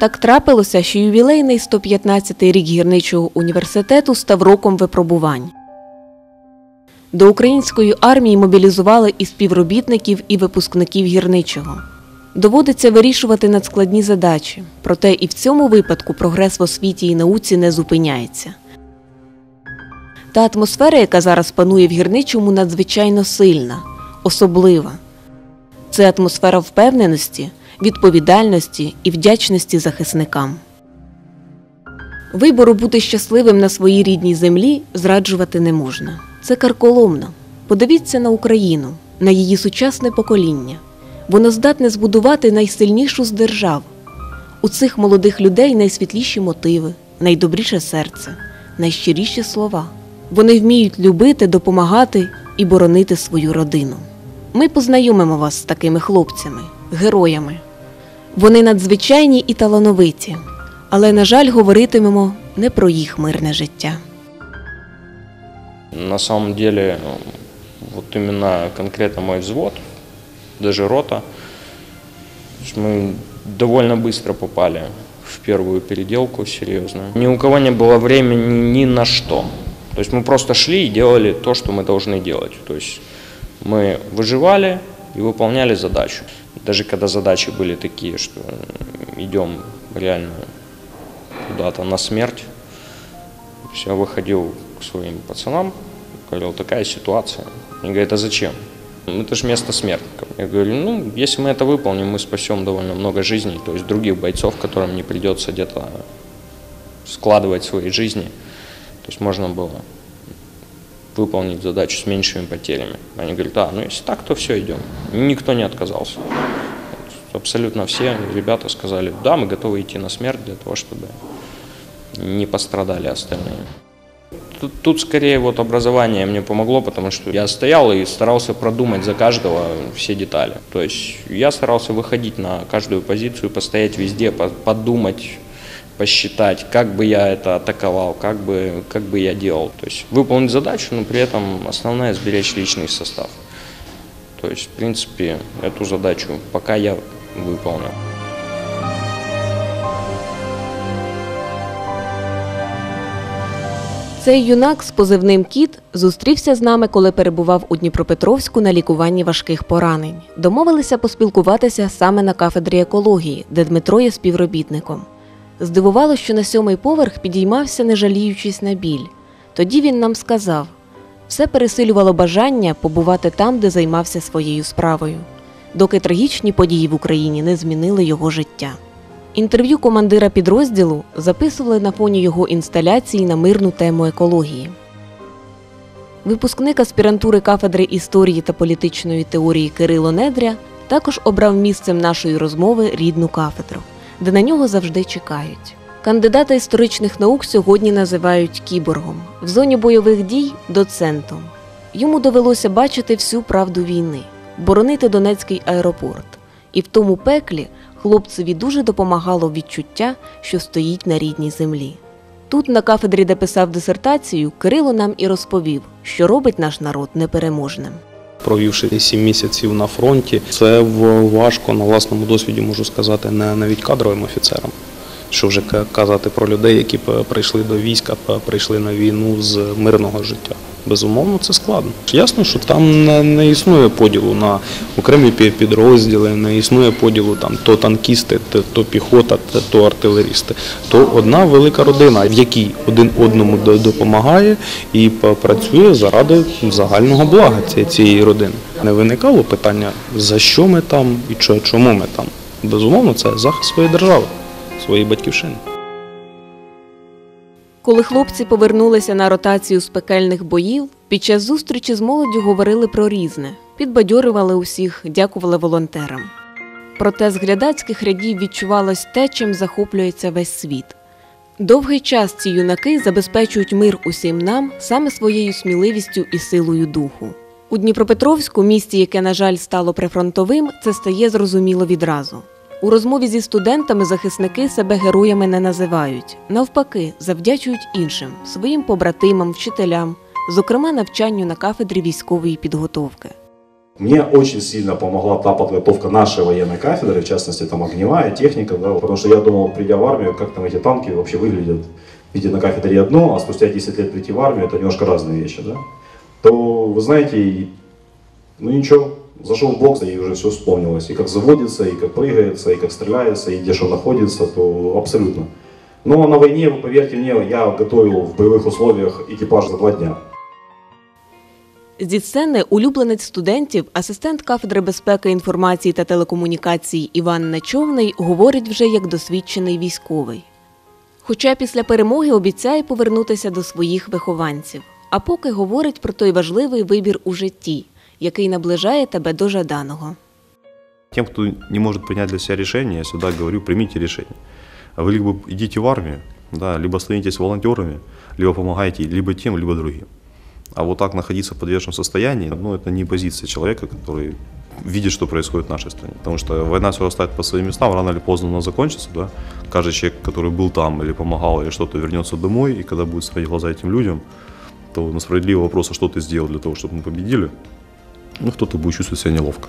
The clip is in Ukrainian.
Так трапилося, що ювілейний 115-й рік гірничого університету став роком випробувань. До української армії мобілізували і співробітників, і випускників гірничого. Доводиться вирішувати надскладні задачі, проте і в цьому випадку прогрес в освіті і науці не зупиняється. Та атмосфера, яка зараз панує в гірничому, надзвичайно сильна, особлива. Це атмосфера впевненості, відповідальності і вдячності захисникам. Вибору бути щасливим на своїй рідній землі зраджувати не можна. Це карколомно. Подивіться на Україну, на її сучасне покоління. Воно здатне збудувати найсильнішу з держав. У цих молодих людей найсвітліші мотиви, найдобріше серце, найщиріші слова. Вони вміють любити, допомагати і боронити свою родину. Ми познайомимо вас з такими хлопцями, героями. Вони надзвичайні і талановиті, але, на жаль, говоритимемо не про їх мирне життя. На самом деле, ну, вот именно конкретно мой взвод, даже рота, то есть мы довольно быстро попали в первую переделку серьезную. Ни у кого не было времени ни на что. То есть мы просто шли и делали то, что мы должны делать. То есть мы выживали и выполняли задачу. Даже когда задачи были такие, что идем реально куда-то на смерть, я выходил к своим пацанам, говорил, такая ситуация. Они говорят, а зачем? «Ну, Это же место смертников. Я говорю, ну, если мы это выполним, мы спасем довольно много жизней, то есть других бойцов, которым не придется где-то складывать свои жизни. То есть можно было выполнить задачу с меньшими потерями. Они говорят, а, ну если так, то все, идем. Никто не отказался. Абсолютно все ребята сказали, да, мы готовы идти на смерть для того, чтобы не пострадали остальные. Тут, тут скорее вот образование мне помогло, потому что я стоял и старался продумать за каждого все детали. То есть я старался выходить на каждую позицию, постоять везде, по- подумать, посчитать, как бы я это атаковал, как бы, как бы я делал. То есть выполнить задачу, но при этом основное сберечь личный состав. То есть, в принципе, эту задачу пока я выполнил. Цей юнак з позивним Кіт зустрівся з нами, коли перебував у Дніпропетровську на лікуванні важких поранень. Домовилися поспілкуватися саме на кафедрі екології, де Дмитро є співробітником. Здивувало, що на сьомий поверх підіймався, не жаліючись на біль. Тоді він нам сказав: все пересилювало бажання побувати там, де займався своєю справою, доки трагічні події в Україні не змінили його життя. Інтерв'ю командира підрозділу записували на фоні його інсталяції на мирну тему екології. Випускник аспірантури кафедри історії та політичної теорії Кирило Недря також обрав місцем нашої розмови рідну кафедру, де на нього завжди чекають. Кандидата історичних наук сьогодні називають кіборгом, в зоні бойових дій доцентом. Йому довелося бачити всю правду війни, боронити Донецький аеропорт. І в тому пеклі хлопцеві дуже допомагало відчуття, що стоїть на рідній землі. Тут, на кафедрі, де писав дисертацію, Кирило нам і розповів, що робить наш народ непереможним. Провівши 7 місяців на фронті, це важко на власному досвіді можу сказати, не навіть кадровим офіцерам. Що вже казати про людей, які прийшли до війська, прийшли на війну з мирного життя. Безумовно, це складно. Ясно, що там не, існує поділу на окремі підрозділи, не існує поділу там то танкісти, то, піхота, то, артилерісти. То одна велика родина, в якій один одному до- допомагає і працює заради загального блага цієї, родини. Не виникало питання, за що ми там і чо- чому ми там. Безумовно, це захист своєї держави, своєї батьківщини. Коли хлопці повернулися на ротацію з пекельних боїв, під час зустрічі з молоддю говорили про різне, підбадьорювали усіх, дякували волонтерам. Проте з глядацьких рядів відчувалось те, чим захоплюється весь світ. Довгий час ці юнаки забезпечують мир усім нам саме своєю сміливістю і силою духу. У Дніпропетровську, місті, яке, на жаль, стало прифронтовим, це стає зрозуміло відразу. У розмові зі студентами захисники себе героями не називають, навпаки, завдячують іншим своїм побратимам, вчителям, зокрема навчанню на кафедрі військової підготовки. Мне очень сильно помогла та подготовка нашей военной кафедры, в частности, там огневая техника, да, потому что я думал, придя в армию, как там эти танки вообще выглядят. Видите, на кафедре одно, а спустя 10 лет прийти в армию, это немножко разные вещи, да. То, вы знаете, и- ну ничего, зашел в бокс, и уже все вспомнилось. И как заводится, и как прыгается, и как стреляется, и где что находится, то абсолютно. Но на войне, вы поверьте мне, я готовил в боевых условиях экипаж за два дня. Зі сцени улюбленець студентів, асистент кафедри безпеки інформації та телекомунікацій Іван Нечовний говорить вже як досвідчений військовий. Хоча після перемоги обіцяє повернутися до своїх вихованців, а поки говорить про той важливий вибір у житті, який наближає тебе до жаданого. Тем, кто не может принять для себя решение, я всегда говорю, примите решение. А Вы либо идите в армию, да, либо становитесь волонтерами, либо помогаете либо тем, либо другим. А вот так находиться в подвешенном состоянии, ну, это не позиция человека, который видит, что происходит в нашей стране. Потому что война все расставит по своим местам, рано или поздно она закончится, да. Каждый человек, который был там или помогал, или что-то, вернется домой, и когда будет смотреть в глаза этим людям, то на справедливый вопрос, а что ты сделал для того, чтобы мы победили, ну, кто-то будет чувствовать себя неловко.